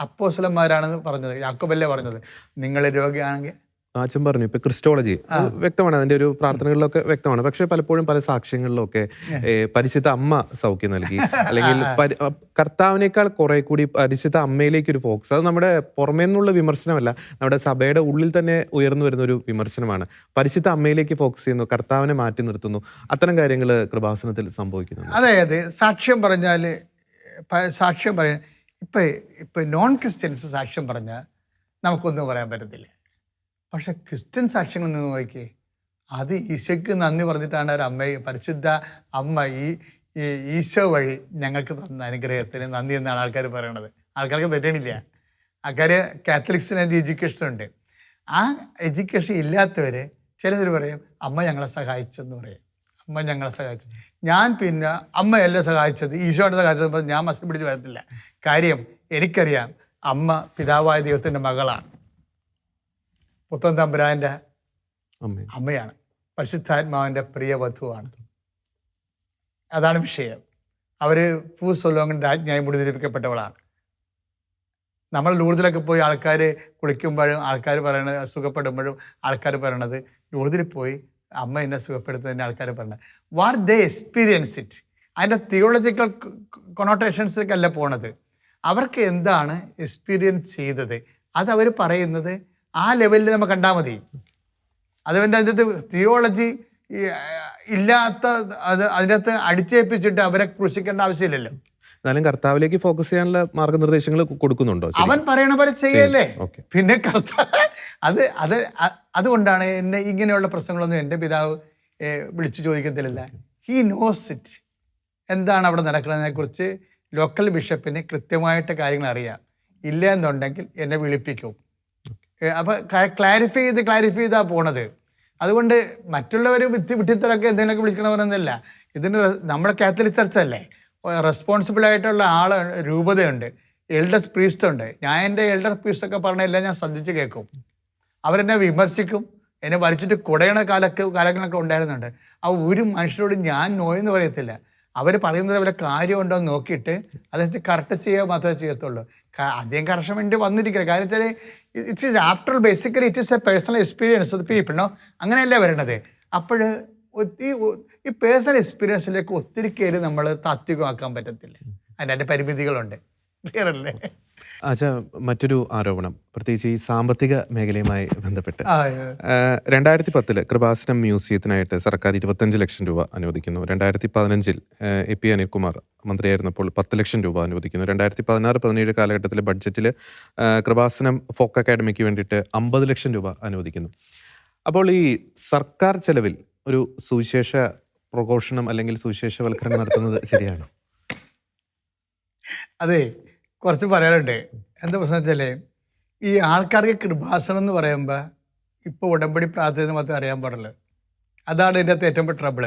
അപ്പോസലന്മാരാണെന്ന് പറഞ്ഞത്. യാക്കോബല്ലേ പറഞ്ഞത്. നിങ്ങൾ രോഗിയാണെങ്കിൽ ആച്ചൻ പറഞ്ഞു ഇപ്പൊ ക്രിസ്റ്റോളജി. വ്യക്തമാണ് അതിന്റെ ഒരു പ്രാർത്ഥനകളിലൊക്കെ വ്യക്തമാണ്. പക്ഷെ പലപ്പോഴും പല സാക്ഷ്യങ്ങളിലൊക്കെ പരിശുദ്ധ അമ്മ സൗഖ്യം നൽകി. അല്ലെങ്കിൽ [LAUGHS] കർത്താവിനേക്കാൾ കുറെ കൂടി പരിശുദ്ധ അമ്മയിലേക്ക് ഒരു ഫോക്കസ്. അത് നമ്മുടെ പുറമേ നിന്നുള്ള വിമർശനമല്ല നമ്മുടെ സഭയുടെ ഉള്ളിൽ തന്നെ ഉയർന്നു വരുന്ന ഒരു വിമർശനമാണ്. പരിശുദ്ധ അമ്മയിലേക്ക് ഫോക്കസ് ചെയ്യുന്നു കർത്താവിനെ മാറ്റി നിർത്തുന്നു. അത്തരം കാര്യങ്ങൾ കൃപാസനത്തിൽ സംഭവിക്കുന്നു അതെ അതെ. സാക്ഷ്യം പറഞ്ഞാൽ സാക്ഷ്യം പറയാൻ ഇപ്പൊ ഇപ്പൊ നോൺ ക്രിസ്ത്യൻസ് സാക്ഷ്യം പറഞ്ഞാൽ നമുക്കൊന്നും പറയാൻ പറ്റത്തില്ല. പക്ഷെ ക്രിസ്ത്യൻ സാക്ഷ്യങ്ങൾ നിന്ന് നോക്കിയേ അത് ഈശോയ്ക്ക് നന്ദി പറഞ്ഞിട്ടാണ് ഒരു അമ്മ പരിശുദ്ധ അമ്മ ഈ ഈശോ വഴി ഞങ്ങൾക്ക് തന്ന അനുഗ്രഹത്തിന് നന്ദി എന്നാണ് ആൾക്കാർ പറയണത്. ആൾക്കാർക്ക് തെറ്റണില്ല. ആൾക്കാർ കാത്തലിക്സിന് എഡ്യൂക്കേഷൻ ഉണ്ട്. ആ എഡ്യൂക്കേഷൻ ഇല്ലാത്തവർ ചിലർ പറയും അമ്മ ഞങ്ങളെ സഹായിച്ചെന്ന് പറയും. അമ്മ ഞങ്ങളെ സഹായിച്ചു. ഞാൻ പിന്നെ അമ്മ എല്ലാം സഹായിച്ചത് ഈശോയുടെ സഹായിച്ചത് ഞാൻ മസ്തി പിടിച്ച് വരത്തില്ല. കാര്യം എനിക്കറിയാം അമ്മ പിതാവായ ദൈവത്തിന്റെ മകളാണ്. പുത്തൻ തമ്പുരാന്റെ അമ്മേ. അമ്മയാണ്. പരിശുദ്ധാത്മാവിന്റെ പ്രിയ വധുവാണ്. അതാണ് വിഷയം. അവർ ഫൂ സൊലോങ്ങിന്റെ രാജ്ഞായി മുടിതിരിപ്പിക്കപ്പെട്ടവളാണ്. നമ്മൾ ലൂർദിലൊക്കെ പോയി ആൾക്കാർ കുളിക്കുമ്പോഴും ആൾക്കാർ പറയണത് സുഖപ്പെടുമ്പോഴും ആൾക്കാർ പറയണത് ലൂർദിൽ പോയി അമ്മ എന്നെ സുഖപ്പെടുത്തുന്നതിന് ആൾക്കാർ പറയണത്. വാട്ട് ദേ എക്സ്പീരിയൻസ് ഇറ്റ് അതിന്റെ തിയോളജിക്കൽ കൊണോട്ടേഷൻസിലേക്കല്ല അല്ല പോണത്. അവർക്ക് എന്താണ് എക്സ്പീരിയൻസ് ചെയ്തത്? അത് അവർ പറയുന്നത് ആ ലെവലിൽ നമ്മൾ കണ്ടാൽ മതി. അതുകൊണ്ട് അതിന്റെ തിയോളജി ഇല്ലാത്ത അത് അതിനകത്ത് അടിച്ചേൽപ്പിച്ചിട്ട് അവരെ കൃഷിക്കേണ്ട ആവശ്യമില്ലല്ലോ. എന്നാലും കർത്താവിലേക്ക് ഫോക്കസ് ചെയ്യാനുള്ള മാർഗനിർദ്ദേശങ്ങൾ കൊടുക്കുന്നുണ്ടോ? അവൻ പറയണ പോലെ ചെയ്യല്ലേ? പിന്നെ കർത്താവ് അത് അത് അതുകൊണ്ടാണ് എന്നെ ഇങ്ങനെയുള്ള പ്രശ്നങ്ങളൊന്നും എന്റെ പിതാവ് വിളിച്ചു ചോദിക്കത്തില്ല. ഹി നോസ് ഇറ്റ് എന്താണ് അവിടെ നടക്കുന്നതിനെ കുറിച്ച് ലോക്കൽ ബിഷപ്പിന് കൃത്യമായിട്ട് കാര്യങ്ങൾ അറിയാം. ഇല്ല എന്നുണ്ടെങ്കിൽ എന്നെ വിളിപ്പിക്കും. ഏ, അപ്പൊ ക്ലാരിഫൈ ചെയ്ത് ക്ലാരിഫൈ ചെയ്താ പോണത്. അതുകൊണ്ട് മറ്റുള്ളവർ വിത്തി വിട്ടിത്തലൊക്കെ എന്തെങ്കിലുമൊക്കെ വിളിക്കണമെന്നല്ല ഇതിന് നമ്മുടെ കാത്തലിക് ചർച്ച് അല്ലേ? റെസ്പോൺസിബിൾ ആയിട്ടുള്ള ആൾ രൂപതയുണ്ട്. എൽഡർ പ്രീസ്റ്റ് ഉണ്ട്. ഞാൻ എന്റെ എൽഡർ പ്രീസ്റ്റ് ഒക്കെ പറഞ്ഞെല്ലാം ഞാൻ ശ്രദ്ധിച്ച് കേൾക്കും. അവരെന്നെ വിമർശിക്കും. എന്നെ വലിച്ചിട്ട് കുടയണ കാലൊക്കെ കാലങ്ങളൊക്കെ ഉണ്ടായിരുന്നുണ്ട്. ആ ഒരു മനുഷ്യരോട് ഞാൻ നോയെന്ന് പറയത്തില്ല. അവർ പറയുന്നത് വല്ല കാര്യമുണ്ടോ എന്ന് നോക്കിയിട്ട് അതനുസരിച്ച് കറക്റ്റ് ചെയ്യുക മാത്രമേ ചെയ്യത്തുള്ളൂ. അധികം കർഷം വേണ്ടി വന്നിരിക്കില്ല. കാര്യം വെച്ചാൽ it's is after basically it is a personal experience of people no അങ്ങനെയല്ലേ വരണത് അപ്പോൾ ഈ പേഴ്സണൽ എക്സ്പീരിയൻസിലേക്ക് ഒത്തിരി കയറി നമ്മൾ താത്വികമാക്കാൻ പറ്റത്തില്ല. അതിന്റെ പരിമിതികളുണ്ട്. ക്ലിയർ അല്ലേ ആച്ചാ മറ്റൊരു ആരോപണം. പ്രത്യേകിച്ച് ഈ സാമ്പത്തിക മേഖലയുമായി ബന്ധപ്പെട്ട്. രണ്ടായിരത്തി പത്തിൽ കൃപാസനം മ്യൂസിയത്തിനായിട്ട് സർക്കാർ ഇരുപത്തഞ്ച് ലക്ഷം രൂപ അനുവദിക്കുന്നു. രണ്ടായിരത്തി പതിനഞ്ചിൽ എ പി അനിൽകുമാർ മന്ത്രിയായിരുന്നപ്പോൾ പത്ത് ലക്ഷം രൂപ അനുവദിക്കുന്നു. രണ്ടായിരത്തി പതിനാറ് പതിനേഴ് കാലഘട്ടത്തിലെ ബഡ്ജറ്റിൽ കൃപാസനം ഫോക്ക് അക്കാഡമിക്ക് വേണ്ടിയിട്ട് അമ്പത് ലക്ഷം രൂപ അനുവദിക്കുന്നു. അപ്പോൾ ഈ സർക്കാർ ചെലവിൽ ഒരു സുവിശേഷ പ്രഘോഷണം അല്ലെങ്കിൽ സുവിശേഷവൽക്കരണം നടത്തുന്നത് ശരിയാണോ? അതെ കുറച്ച് പറയാറുണ്ട് എന്താ പ്രശ്നം വെച്ചാൽ ഈ ആൾക്കാർക്ക് കൃപാസനം എന്ന് പറയുമ്പോൾ ഇപ്പോൾ ഉടമ്പടി പ്രാർത്ഥന മാത്രമേ അറിയാൻ പാടുള്ളൂ. അതാണ് ഇതിന്റെ അകത്ത് ഏറ്റവും ട്രബിൾ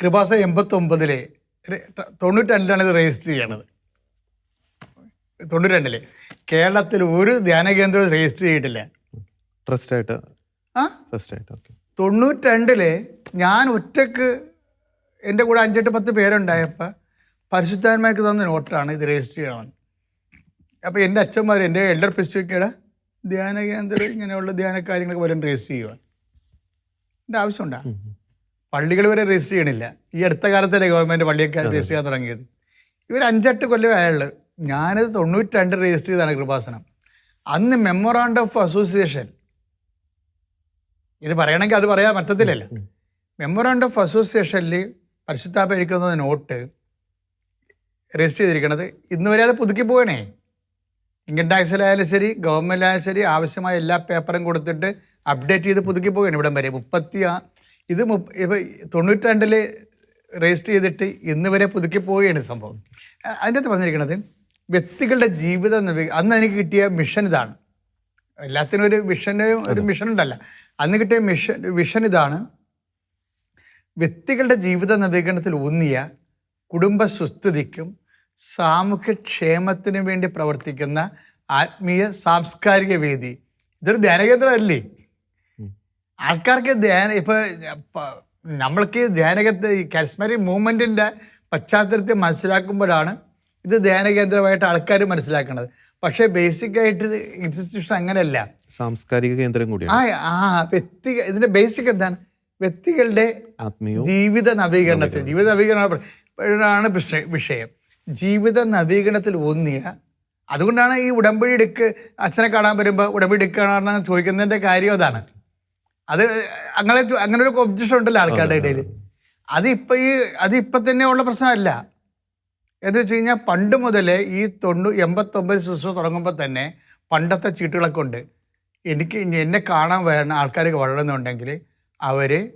കൃപാസനം എൺപത്തൊമ്പതിൽ തൊണ്ണൂറ്റി രണ്ടിലാണ് ഇത് രജിസ്റ്റർ ചെയ്യണത്. തൊണ്ണൂറ്റി രണ്ടിൽ കേരളത്തിൽ ഒരു ധ്യാന കേന്ദ്രവും രജിസ്റ്റർ ചെയ്തിട്ടില്ല. ട്രസ്റ്റ് ആയിട്ട്? ആ? ട്രസ്റ്റ് ആയിട്ട് ഓക്കെ ഞാൻ ഒറ്റയ്ക്ക് എന്റെ കൂടെ അഞ്ചെട്ട് പത്ത് പേരുണ്ടായപ്പോൾ പരിശുദ്ധാത്മാക്ക് തന്ന നോട്ടാണ് ഇത് രജിസ്റ്റർ ചെയ്യണമെന്ന് അപ്പോൾ എന്റെ അച്ഛന്മാർ എന്റെ എൽഡർ പിസ്റ്റിക്കയുടെ ധ്യാന കേന്ദ്രം ഇങ്ങനെയുള്ള ധ്യാന കാര്യങ്ങളൊക്കെ വരും രജിസ്റ്റർ ചെയ്യുവാൻ. എന്റെ ആവശ്യമുണ്ടാ? പള്ളികൾ വരെ രജിസ്റ്റർ ചെയ്യണില്ല. ഈ അടുത്ത കാലത്തല്ലേ ഗവൺമെന്റ് പള്ളിയൊക്കെ രജിസ്റ്റർ ചെയ്യാൻ തുടങ്ങിയത്. ഇവർ അഞ്ചെട്ട് കൊല്ലം അയാളുള്ളത് ഞാനത് തൊണ്ണൂറ്റി രണ്ട് രജിസ്റ്റർ ചെയ്താണ് കൃപാസനം. അന്ന് മെമ്മോറാണ്ട് ഓഫ് അസോസിയേഷൻ ഇത് പറയണമെങ്കിൽ അത് പറയാൻ പറ്റത്തില്ലല്ലോ. മെമ്മോറാണ്ട് ഓഫ് അസോസിയേഷനിൽ പരിശുദ്ധാപരിക്കുന്ന നോട്ട് രജിസ്റ്റർ ചെയ്തിരിക്കുന്നത് ഇന്ന് വരെ അത് പുതുക്കി പോകണേ ഇൻകം ടാക്സിലായാലും ശരി ഗവൺമെന്റിലായാലും ശരി ആവശ്യമായ എല്ലാ പേപ്പറും കൊടുത്തിട്ട് അപ്ഡേറ്റ് ചെയ്ത് പുതുക്കി പോവുകയാണ് ഇവിടം വരെ. മുപ്പത്തി ആ ഇത് ഇപ്പം തൊണ്ണൂറ്റി രണ്ടിൽ രജിസ്റ്റർ ചെയ്തിട്ട് ഇന്ന് വരെ പുതുക്കി പോവുകയാണ് സംഭവം. അതിന്റെ അകത്ത് പറഞ്ഞിരിക്കുന്നത് വ്യക്തികളുടെ ജീവിതം അന്ന് എനിക്ക് കിട്ടിയ മിഷൻ ഇതാണ്. എല്ലാത്തിനും ഒരു വിഷന് ഒരു മിഷൻ ഉണ്ടല്ല. അന്ന് കിട്ടിയ മിഷൻ വിഷൻ ഇതാണ് വ്യക്തികളുടെ ജീവിത നവീകരണത്തിൽ ഊന്നിയ കുടുംബ സുസ്ഥിതിക്കും സാമൂഹ്യ ക്ഷേമത്തിനും വേണ്ടി പ്രവർത്തിക്കുന്ന ആത്മീയ സാംസ്കാരിക വേദി. ഇതൊരു ധ്യാനകേന്ദ്രമല്ലേ? ആൾക്കാർക്ക് ധ്യാന ഇപ്പൊ നമ്മൾക്ക് ധ്യാനകേന്ദ്ര ഈ കാശ്മീരി മൂവ്മെന്റിന്റെ പശ്ചാത്തലത്തെ മനസ്സിലാക്കുമ്പോഴാണ് ഇത് ധ്യാനകേന്ദ്രമായിട്ട് ആൾക്കാർ മനസ്സിലാക്കുന്നത് പക്ഷേ ബേസിക് ആയിട്ട് ഇൻസ്റ്റിറ്റ്യൂഷൻ അങ്ങനെയല്ല. സാംസ്കാരിക കേന്ദ്രം കൂടിയാണ്. ആ ആ വ്യക്തി ഇതിന്റെ ബേസിക് എന്താണ്? വ്യക്തികളുടെ ആത്മീയ ജീവിത നവീകരണത്തിൽ ജീവിത നവീകരണമാണ് വിഷ- വിഷയം. ജീവിത നവീകരണത്തിൽ ഊന്നിയ അതുകൊണ്ടാണ് ഈ ഉടമ്പടി എടുക്ക് അച്ഛനെ കാണാൻ വരുമ്പോൾ ഉടമ്പടി എടുക്കുകയാണെന്ന് ചോദിക്കുന്നതിന്റെ കാര്യം അതാണ്. അത് അങ്ങനെ അങ്ങനെ ഒരു ഒബ്ജക്ഷൻ ഉണ്ടല്ലോ ആൾക്കാരുടെ ഇടയിൽ അതിപ്പം ഈ അത് ഇപ്പൊ തന്നെ ഉള്ള പ്രശ്നമല്ല. എന്ന് വെച്ച് കഴിഞ്ഞാൽ പണ്ട് മുതലേ ഈ തൊണ്ണൂ എൺപത്തൊമ്പത് ശിശു തുടങ്ങുമ്പോൾ തന്നെ പണ്ടത്തെ ചീട്ടുകളൊക്കെ ഉണ്ട്. എനിക്ക് എന്നെ കാണാൻ വരുന്ന ആൾക്കാർ വളരുന്നുണ്ടെങ്കിൽ അവർ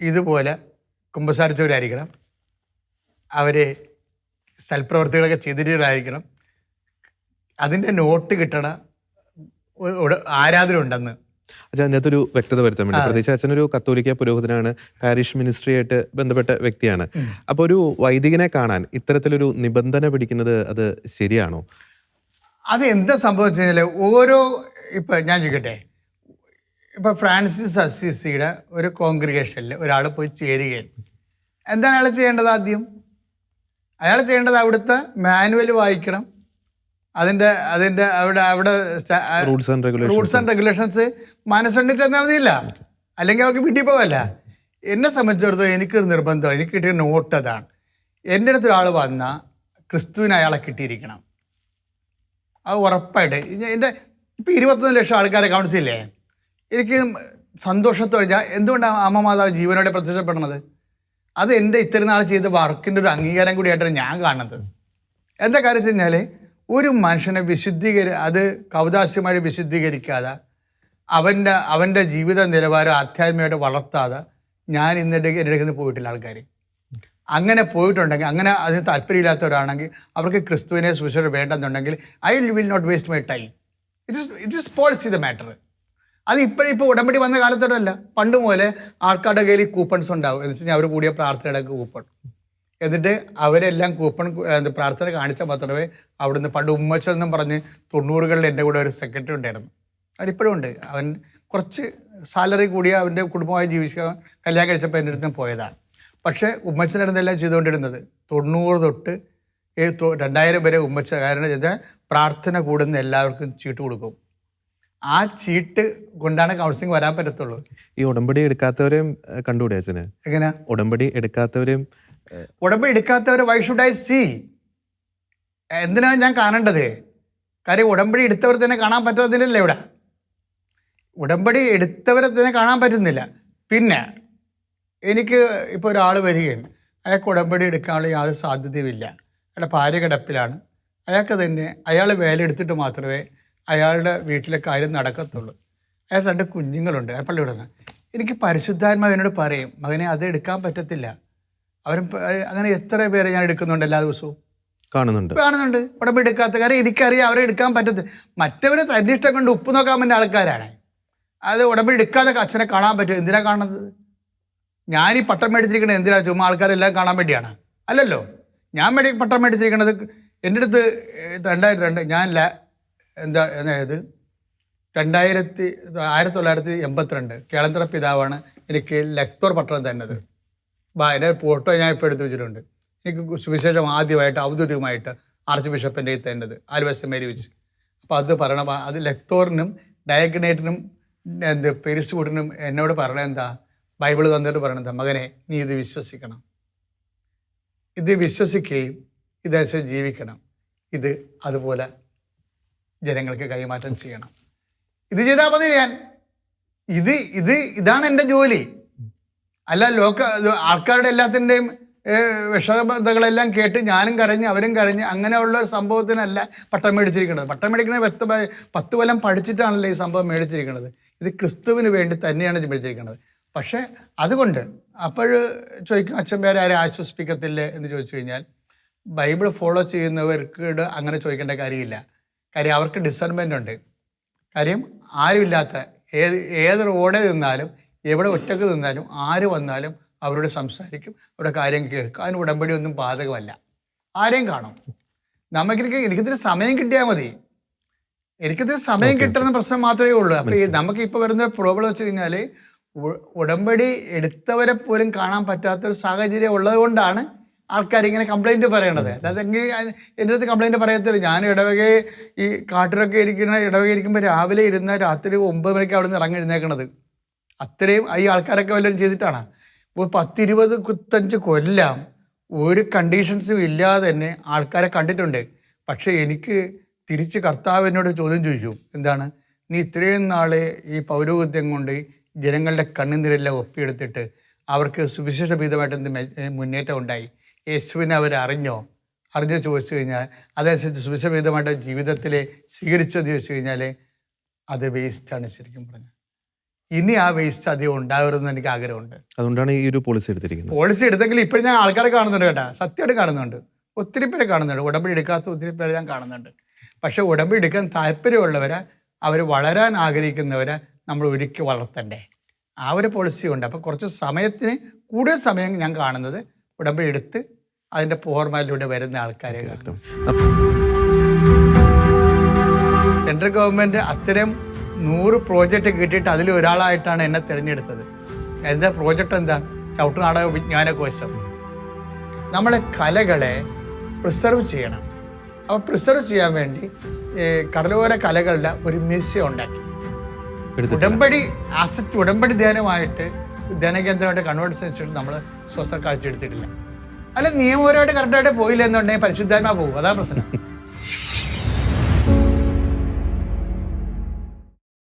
ഇതുപോലെ കുമ്പസാരിച്ചവരായിരിക്കണം. അവർ സൽപ്രവർത്തികളൊക്കെ ചെയ്തിട്ടായിരിക്കണം അതിന്റെ നോട്ട് കിട്ടണ ആരാധന ഉണ്ടെന്ന് അച്ഛൻ അച്ഛാ അതിനകത്തൊരു വ്യക്തത വരുത്താൻ വേണ്ടി. പ്രത്യേകിച്ച് അച്ഛനൊരു കത്തോലിക്ക പുരോഹിതനാണ് പാരിഷ് മിനിസ്ട്രിയായിട്ട് ബന്ധപ്പെട്ട വ്യക്തിയാണ്. അപ്പോൾ ഒരു വൈദികനെ കാണാൻ ഇത്തരത്തിലൊരു നിബന്ധന പിടിക്കുന്നത് അത് ശരിയാണോ? അത് എന്താ സംഭവിച്ചു കഴിഞ്ഞാൽ ഓരോ ഇപ്പം ഞാൻ ചോദിക്കട്ടെ? ഇപ്പം ഫ്രാൻസിസ് അസിസിയുടെ ഒരു കോൺഗ്രിഗേഷനിൽ ഒരാൾ പോയി ചേരുകയാണ്. എന്താണ് അയാൾ ചെയ്യേണ്ടത് ആദ്യം? അയാൾ ചെയ്യേണ്ടത് അവിടുത്തെ മാനുവൽ വായിക്കണം. അതിന്റെ അതിന്റെ അവിടെ അവിടെ റൂൾസ് ആൻഡ് റെഗുലേഷൻസ് മനസ്സുണ്ടി ചെന്നാൽ മതിയില്ല. അല്ലെങ്കിൽ അവർക്ക് വീട്ടിൽ പോകല്ല എന്നെ സംബന്ധിച്ചിടത്തോളം എനിക്കൊരു നിർബന്ധം എനിക്ക് കിട്ടിയ നോട്ട് അതാണ്. എന്റെ അടുത്ത് ഒരാൾ വന്നാൽ ക്രിസ്തുവിന് അയാളെ കിട്ടിയിരിക്കണം. അത് ഉറപ്പായിട്ട്. എന്റെ ഇപ്പം ഇരുപത്തൊന്ന് ലക്ഷം ആൾക്കാരെ കൗൺസിലേ എനിക്ക് സന്തോഷത്തോടെ ഞാൻ എന്തുകൊണ്ടാണ് അമ്മ മാതാവ് ജീവനോടെ പ്രത്യക്ഷപ്പെടുന്നത്? അത് എന്റെ ഇത്ര നാൾ ചെയ്ത വർക്കിന്റെ ഒരു അംഗീകാരം കൂടിയായിട്ടാണ് ഞാൻ കാണുന്നത്. എന്താ കാര്യം വെച്ച് ഒരു മനുഷ്യനെ വിശുദ്ധീകരി അത് കൗതാസ്യമായി വിശുദ്ധീകരിക്കാതെ അവന്റെ അവന്റെ ജീവിത നിലവാരം ആധ്യാത്മികമായിട്ട് വളർത്താതെ ഞാൻ ഇന്നിട്ട് എന്റെ അടുത്ത് പോയിട്ടില്ല ആൾക്കാർ അങ്ങനെ പോയിട്ടുണ്ടെങ്കിൽ അങ്ങനെ അതിന് താല്പര്യമില്ലാത്തവരാണെങ്കിൽ അവർക്ക് ക്രിസ്തുവിനെ സുശ്രൂഷ വേണ്ടെന്നുണ്ടെങ്കിൽ I will not waste my time. It is it is policy the matter അത് ഇപ്പോഴും ഇപ്പോൾ ഉടമ്പടി വന്ന കാലത്തോടല്ല. പണ്ട് മുതലേ ആൾക്കാരുടെ കയ്യിൽ കൂപ്പൺസ് ഉണ്ടാവും. എന്ന് വെച്ചാൽ അവർ കൂടിയ പ്രാർത്ഥനയുടെ കൂപ്പൺ എന്നിട്ട് അവരെല്ലാം കൂപ്പൺ പ്രാർത്ഥന കാണിച്ചാൽ മാത്രമേ അവിടുന്ന് പണ്ട് ഉമ്മച്ചെന്നും പറഞ്ഞ് തൊണ്ണൂറുകളിൽ എന്റെ കൂടെ ഒരു സെക്രട്ടറി ഉണ്ടായിരുന്നു. അവരിപ്പോഴും ഉണ്ട്. അവൻ കുറച്ച് സാലറി കൂടിയ അവന്റെ കുടുംബമായി ജീവിച്ച കല്യാണം കഴിച്ചപ്പോൾ എന്റെ അടുത്ത് പോയതാണ്. പക്ഷേ ഉമ്മച്ചനായിരുന്നെല്ലാം ചെയ്തുകൊണ്ടിരുന്നത്. തൊണ്ണൂറ് തൊട്ട് രണ്ടായിരം വരെ ഉമ്മച്ച കാരണം വെച്ചാൽ പ്രാർത്ഥന കൂടുന്ന എല്ലാവർക്കും ചീട്ട് കൊടുക്കും. ആ ചീട്ട് കൊണ്ടാണ് കൗൺസിലിംഗ് വരാൻ പറ്റത്തുള്ളൂ. ഈ ഉടമ്പടി എടുക്കാത്തവരെയും കണ്ടുകൂടെ അച്ഛന്? എങ്ങനെ? ഉടമ്പടി എടുക്കാത്തവരെയും ഉടമ്പടി എടുക്കാത്തവരെ വൈ ഷുഡ് ഐ സി എന്തിനാണ് ഞാൻ കാണേണ്ടത്? കാര്യം ഉടമ്പടി എടുത്തവർ തന്നെ കാണാൻ പറ്റാത്തതിനല്ലേ ഇവിടെ? ഉടമ്പടി എടുത്തവരെ തന്നെ കാണാൻ പറ്റുന്നില്ല. പിന്നെ എനിക്ക് ഇപ്പോൾ ഒരാൾ വരികയാണ്. അയാൾക്ക് ഉടമ്പടി എടുക്കാനുള്ള യാതൊരു സാധ്യതയുമില്ല. അയാളുടെ ഭാര്യ കിടപ്പിലാണ്. അയാൾക്ക് തന്നെ അയാൾ വേല എടുത്തിട്ട് മാത്രമേ അയാളുടെ വീട്ടിലെ കാര്യം നടക്കത്തുള്ളൂ. അയാൾ രണ്ട് കുഞ്ഞുങ്ങളുണ്ട്. അയാൾ പള്ളി വിടുന്ന എനിക്ക് പരിശുദ്ധാത്മാവ് എന്നോട് പറയും. മകനെ അത് എടുക്കാൻ പറ്റത്തില്ല. അവരും അങ്ങനെ എത്ര പേരെ ഞാൻ എടുക്കുന്നുണ്ട് എല്ലാ ദിവസവും? കാണുന്നുണ്ട്. കാണുന്നുണ്ട്. ഉടമ്പ് എടുക്കാത്ത കാര്യം എനിക്കറിയാം. അവരെ എടുക്കാൻ പറ്റത്തില്ല മറ്റവരെ തന്നിഷ്ടം കൊണ്ട് ഉപ്പ് നോക്കാൻ വേണ്ട ആൾക്കാരാണ്. അത് ഉടമ്പ് എടുക്കാതെ അച്ഛനെ കാണാൻ പറ്റും എന്തിനാ കാണുന്നത്? ഞാൻ ഈ പട്ടം മേടിച്ചിരിക്കുന്നത് എന്തിനാ? ചുമ്മാ ആൾക്കാരെല്ലാം കാണാൻ വേണ്ടിയാണ്. അല്ലല്ലോ? ഞാൻ മേടി പട്ടം മേടിച്ചിരിക്കുന്നത് എന്റെ അടുത്ത് രണ്ടായിരത്തി രണ്ട് ഞാൻ എന്താ അതായത് രണ്ടായിരത്തി ആയിരത്തി തൊള്ളായിരത്തി എൺപത്തിരണ്ട് കേളന്തര പിതാവാണ് എനിക്ക് ലക്തോർ പട്ടണം തന്നത്. എന്റെ ഫോട്ടോ ഞാൻ ഇപ്പോൾ എടുത്തു വെച്ചിട്ടുണ്ട്. എനിക്ക് സുവിശേഷം ആദ്യമായിട്ട് ഔദ്യോഗികമായിട്ട് ആർച്ച് ബിഷപ്പിന്റെ തന്നത് ആലുവശം മേരി വെച്ച്. അപ്പോൾ അത് പറയണം. അത് ലക്തോറിനും ഡയഗ്നേറ്റിനും എന്ത് പെരിസ്കൂട്ടിനും എന്നോട് പറയണ എന്താ? ബൈബിൾ തന്നിട്ട് പറയണത് മകനെ നീ ഇത് വിശ്വസിക്കണം. ഇത് വിശ്വസിക്കുകയും ഇതനുസരിച്ച് ജീവിക്കണം. ഇത് അതുപോലെ ജനങ്ങൾക്ക് കൈമാറ്റം ചെയ്യണം. ഇത് ചെയ്താൽ മതി ഞാൻ. ഇത് ഇത് ഇതാണ് എന്റെ ജോലി. അല്ല ലോക ആൾക്കാരുടെ എല്ലാത്തിന്റെയും വിഷമതകളെല്ലാം കേട്ട് ഞാനും കരഞ്ഞ് അവരും കരഞ്ഞ് അങ്ങനെയുള്ള ഒരു സംഭവത്തിനല്ല പട്ടം മേടിച്ചിരിക്കുന്നത്. പട്ടം മേടിക്കുന്ന പത്ത് പത്ത് കൊല്ലം പഠിച്ചിട്ടാണല്ലോ ഈ സംഭവം മേടിച്ചിരിക്കുന്നത്. ഇത് ക്രിസ്തുവിന് വേണ്ടി തന്നെയാണ് മേടിച്ചിരിക്കുന്നത്. പക്ഷേ അതുകൊണ്ട് അപ്പോൾ ചോദിക്കും അച്ഛൻ പേരെ ആരെ ആശ്വസിപ്പിക്കത്തില്ലേ? എന്ന് ചോദിച്ചു കഴിഞ്ഞാൽ ബൈബിൾ ഫോളോ ചെയ്യുന്നവർക്ക് അങ്ങനെ ചോദിക്കേണ്ട കാര്യമില്ല. കാര്യം അവർക്ക് ഡിസർമെന്റ് ഉണ്ട്. കാര്യം ആരുമില്ലാത്ത ഏത് ഏത് റോഡിൽ നിന്നാലും എവിടെ ഒറ്റയ്ക്ക് നിന്നാലും ആര് വന്നാലും അവരോട് സംസാരിക്കും അവരുടെ കാര്യം കേൾക്കും. അതിന് ഉടമ്പടി ഒന്നും ബാധകമല്ല. ആരെയും കാണും. നമുക്കിരിക്കും എനിക്കിതിന് സമയം കിട്ടിയാൽ മതി. എനിക്കിത് സമയം കിട്ടുന്ന പ്രശ്നം മാത്രമേ ഉള്ളൂ. അപ്പൊ ഈ നമുക്ക് ഇപ്പൊ വരുന്ന പ്രോബ്ലം വെച്ച് കഴിഞ്ഞാൽ ഉ- ഉടമ്പടി എടുത്തവരെ പോലും കാണാൻ പറ്റാത്ത ഒരു സാഹചര്യം ഉള്ളത് കൊണ്ടാണ് ആൾക്കാർ ഇങ്ങനെ കംപ്ലൈന്റ് പറയണത് അതെങ്കിൽ എന്റെ അടുത്ത് കംപ്ലൈന്റ് പറയത്തില്ല. ഞാൻ ഇടവക ഈ കാട്ടിലൊക്കെ ഇരിക്കുന്ന ഇടവക ഇരിക്കുമ്പോൾ രാവിലെ ഇരുന്ന രാത്രി ഒമ്പത് മണിക്ക് അവിടെ നിന്ന് ഇറങ്ങി എഴുന്നേക്കണത്. അത്രയും ഈ ആൾക്കാരൊക്കെ വല്ലതും ചെയ്തിട്ടാണ്? ഇപ്പോൾ പത്തിരുപത് കുത്തഞ്ച് കൊല്ലം ഒരു കണ്ടീഷൻസും ഇല്ലാതെ തന്നെ ആൾക്കാരെ കണ്ടിട്ടുണ്ട്. പക്ഷേ എനിക്ക് തിരിച്ച് കർത്താവ് എന്നോട് ചോദ്യം ചോദിച്ചു. എന്താണ്? നീ ഇത്രയും നാളെ ഈ പൗരോഹിത്യം കൊണ്ട് ജനങ്ങളുടെ കണ്ണുനീരെല്ലാം ഒപ്പിയെടുത്തിട്ട് അവർക്ക് സുവിശേഷ ഭീതമായിട്ട് എന്ത് മുന്നേറ്റം ഉണ്ടായി? യേശുവിനെ അവർ അറിഞ്ഞോ അറിഞ്ഞോ ചോദിച്ചു കഴിഞ്ഞാൽ അതനുസരിച്ച് സുവിശേഷമായിട്ട് ജീവിതത്തിൽ സ്വീകരിച്ചോ എന്ന് ചോദിച്ചു കഴിഞ്ഞാൽ അത് വേസ്റ്റാണ് ശരിക്കും പറഞ്ഞത് ഇനി ആ വേസ്റ്റ് അധികം ഉണ്ടാവരുതെന്ന് എനിക്ക് ആഗ്രഹമുണ്ട്. അതുകൊണ്ടാണ് ഈ ഒരു പോളിസി എടുത്തിരിക്കുന്നത്. പോളിസി എടുത്തെങ്കിൽ ഇപ്പോഴും ഞാൻ ആൾക്കാരെ കാണുന്നുണ്ട് കേട്ടാ. സത്യമായിട്ട് കാണുന്നുണ്ട്. ഒത്തിരി പേരെ കാണുന്നുണ്ട്. ഉടമ്പടി എടുക്കാത്ത ഒത്തിരി പേരെ ഞാൻ കാണുന്നുണ്ട്. പക്ഷെ ഉടമ്പടി എടുക്കാൻ താല്പര്യമുള്ളവരെ അവർ വളരാൻ ആഗ്രഹിക്കുന്നവരെ നമ്മൾ ഒരുക്കി വളർത്തണ്ടേ? ആ ഒരു പോളിസി ഉണ്ട്. അപ്പോൾ കുറച്ച് സമയത്തിന് കൂടുതൽ സമയം ഞാൻ കാണുന്നത് ഉടമ്പടി എടുത്ത് അതിന്റെ പോർമാലിലൂടെ വരുന്ന ആൾക്കാരെ സെൻട്രൽ ഗവൺമെന്റ് അത്തരം നൂറ് പ്രോജക്റ്റ് കിട്ടിയിട്ട് അതിൽ ഒരാളായിട്ടാണ് എന്നെ തിരഞ്ഞെടുത്തത്. എന്താ പ്രോജക്റ്റ് എന്താ? ചവിട്ടുനാടക വിജ്ഞാനകോശം നമ്മളെ കലകളെ പ്രിസർവ് ചെയ്യണം. അപ്പോൾ പ്രിസർവ് ചെയ്യാൻ വേണ്ടി കടലോര കലകളുടെ ഒരു മ്യൂസിയം ഉണ്ടാക്കി. ഉടമ്പടി ആസക്തി ഉടമ്പടി ധ്യാനമായിട്ട് ധ്യാനകേന്ദ്രമായിട്ട് കൺവേർട്ട് ശേഷം നമ്മൾ സ്വസ്ഥ കാഴ്ച എടുത്തിട്ടില്ല. അല്ല നിയമപരമായിട്ട് കറക്റ്റായിട്ട് പോയില്ല എന്നുണ്ടെങ്കിൽ പരിശുദ്ധാത്മാ പോകും. അതാ പ്രശ്നം. [LAUGHS]